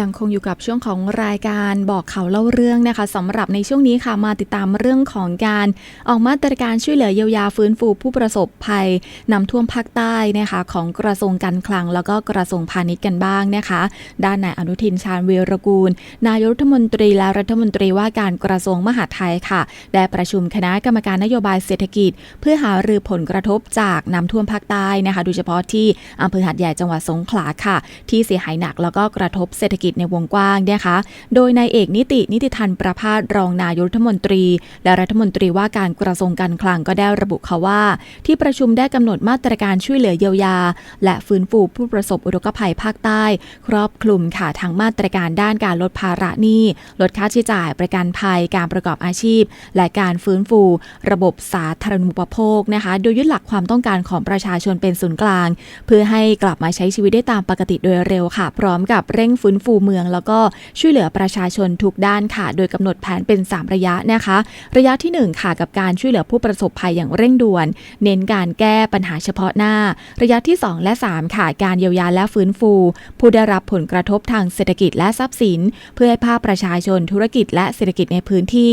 ยังคงอยู่กับช่วงของรายการบอกข่าวเล่าเรื่องนะคะสำหรับในช่วงนี้ค่ะมาติดตามเรื่องของการออกมาตรการช่วยเหลือเยียวยาฟื้นฟูผู้ประสบภัยน้ำท่วมภาคใต้นะคะของกระทรวงการคลัง แล้วก็กระทรวงพาณิชย์กันบ้างนะคะ ด้านนายอนุทินชาญวีรกูล นายรัฐมนตรีและรัฐมนตรีว่าการกระทรวงมหาดไทยค่ะได้ประชุมคณะกรรมการนโยบายเศรษฐกิจ เพื่อหารือผลกระทบจากน้ำท่วมภาคใต้นะคะโดยเฉพาะที่อำเภอหาดใหญ่จังหวัดสงขลาค่ะ ที่เสียหายหนักแล้วก็กระทบเศรษฐกิจในวงกว้างนะคะ โดยนายเอกนิตินิติทันประพาสรองนายรัฐมนตรี และรัฐมนตรีว่าการกระทรวงการคลังก็ได้ระบุค่ะว่า ที่ประชุมได้กำหนดมาตรการช่วยเหลือเยียวยา และฟื้นฟูผู้ประสบอุทกภัยภาคใต้ ครอบคลุมค่ะทั้งมาตรการด้านการลดภาระหนี้ลดค่าใช้จ่ายประกันภัยการประกอบอาชีพ และการฟื้นฟู ระบบสาธารณูปโภคนะคะ โดยยึดหลักความต้องการของประชาชนเป็นศูนย์กลาง เพื่อให้กลับมาใช้ชีวิตได้ตามปกติโดยเร็วค่ะ พร้อมกับเร่งฟื้นฟูเมือง แล้วก็ช่วยเหลือประชาชนทุกด้านค่ะ โดยกำหนดแผนเป็น 3 ระยะนะคะ ระยะที่ 1 ค่ะกับการช่วยเหลือผู้ประสบภัยอย่างเร่งด่วน เน้นการแก้ปัญหาเฉพาะหน้า ระยะที่ 2 และ 3 ค่ะ การเยียวยาและฟื้นฟู ผู้ได้รับผลกระทบทางเศรษฐกิจและทรัพย์สิน เพื่อให้ภาคประชาชนธุรกิจและเศรษฐกิจในพื้นที่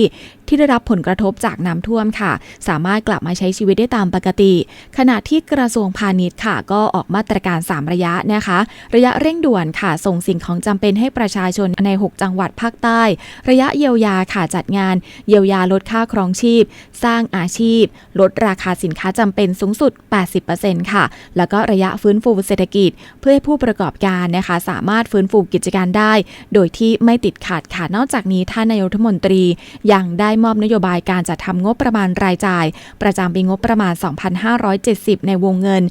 ที่ได้รับผลกระทบจากน้ำท่วมค่ะ สามารถกลับมาใช้ชีวิตได้ตามปกติ ขณะที่กระทรวงพาณิชย์ค่ะ ก็ออกมาตรการ 3 ระยะนะคะ ระยะเร่งด่วนค่ะ ส่งสิ่งของจำเป็นให้ประชาชนใน 6 จังหวัดภาคใต้ ระยะเยียวยาค่ะจัดงาน เยียวยาลดค่าครองชีพ สร้างอาชีพ ลดราคาสินค้าจำเป็นสูงสุด 80%ค่ะ แล้วก็ระยะฟื้นฟูเศรษฐกิจ เพื่อให้ผู้ประกอบการนะคะ สามารถฟื้นฟูกิจการได้ โดยที่ไม่ติดขัดค่ะนอกจากนี้ท่านนายกรัฐมนตรียังได้มอบนโยบายการจัดทำงบประมาณรายจ่าย ประจำปีงบประมาณ 2570 ในวงเงิน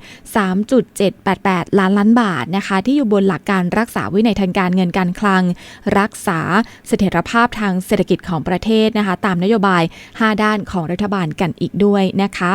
3.788 ล้านล้านบาทนะคะ ที่อยู่บนหลักการรักษาวินัยทางการเงินการคลัง รักษาเสถียรภาพทางเศรษฐกิจของประเทศนะคะ ตามนโยบาย 5 ด้านของรัฐบาลกันอีกด้วยนะคะ